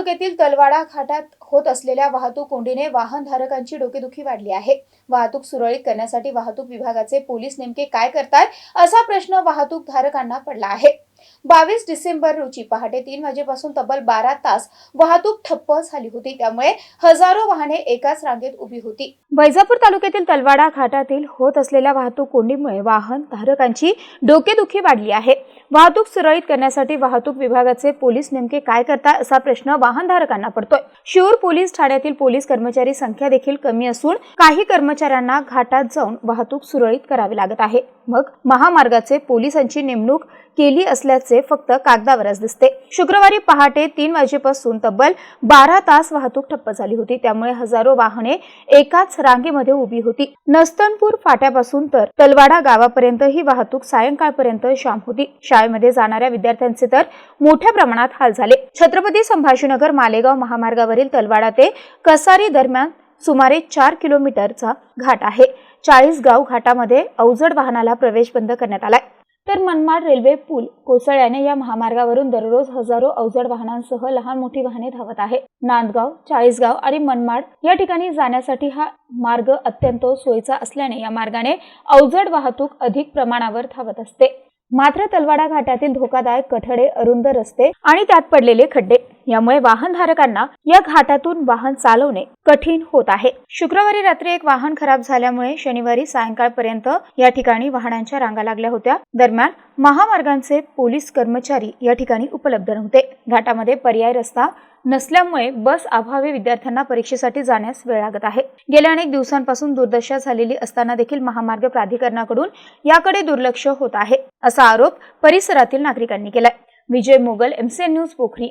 तालुक्यातील तलवाडा घाटात होत असलेल्या वाहतूक कोंडीने वाहनधारकांची डोकेदुखी वाढली आहे. वाहतूक सुरळीत करण्यासाठी वाहतूक विभागाचे पोलीस नेमके काय करतात असा प्रश्न वाहतूक धारकांना पडला आहे. बावीस डिसेंबर रोजी पहाटे तीन वाजेपासून तब्बल बारा तास वाहतूक ठप्प झाली होती. त्यामुळे हजारो वाहने एकाच रांगेत उभी होती. वैजापूर तालुक्यातील तलवाडा घाटातील होत असलेल्या वाहतूक कोंडीमुळे वाहन धारकांची डोकेदुखी वाढली आहे. वाहतूक सुरळीत करण्यासाठी वाहतूक विभागाचे पोलीस नेमके काय करतात असा प्रश्न वाहनधारकांना पडतोय. शिरूर पोलीस ठाण्यातील पोलीस कर्मचारी संख्या देखील कमी असून काही कर्मचाऱ्यांना घाटात जाऊन वाहतूक सुरळीत करावी लागत आहे. मग महामार्गाचे पोलिसांची नेमणूक केली असल्याचे फक्त कागदावरच दिसते. शुक्रवारी पहाटे तीन वाजेपासून तब्बल बारा तास वाहतूक ठप्प झाली होती. त्यामुळे हजारो वाहने एकाच रांगेमध्ये उभी होती. नस्तनपूर फाट्यापासून तर तलवाडा गावापर्यंत ही वाहतूक सायंकाळपर्यंत शाम होती. शाळेमध्ये जाणाऱ्या विद्यार्थ्यांचे तर मोठ्या प्रमाणात हाल झाले. छत्रपती संभाजीनगर मालेगाव महामार्गावरील तलवाडा ते कसारी दरम्यान सुमारे चार किलोमीटरचा घाट आहे. चाळीस गाव घाटामध्ये अवजड वाहनाला प्रवेश बंद करण्यात आलाय. तर मनमाड रेल्वे पूल कोसळल्याने या महामार्गावरून दररोज हजारो अवजड वाहनांसह लहान मोठी वाहने धावत आहे. नांदगाव चाळीसगाव आणि मनमाड या ठिकाणी जाण्यासाठी हा मार्ग अत्यंत सोयीचा असल्याने या मार्गाने अवजड वाहतूक अधिक प्रमाणावर धावत असते. मात्र तलवाडा घाटातील धोकादायक कठडे अरुंद रस्ते आणि त्यात पडलेले खड्डे यामुळे वाहनधारकांना या घाटातून वाहन चालवणे कठीण होत आहे. शुक्रवारी रात्री एक वाहन खराब झाल्यामुळे शनिवारी सायंकाळपर्यंत या ठिकाणी वाहनांच्या रांगा लागल्या होत्या. दरम्यान महामार्गांचे पोलीस कर्मचारी या ठिकाणी उपलब्ध नव्हते. घाटामध्ये पर्याय रस्ता नसल्यामुळे बस अभावी विद्यार्थ्यांना परीक्षेसाठी जाण्यास वेळ लागत आहे. गेल्या अनेक दिवसांपासून दुर्दशा झालेली असताना देखील महामार्ग प्राधिकरणाकडून याकडे दुर्लक्ष होत आहे असा आरोप परिसरातील नागरिकांनी केलाय. Vijay Mogal MCN news Pokhari.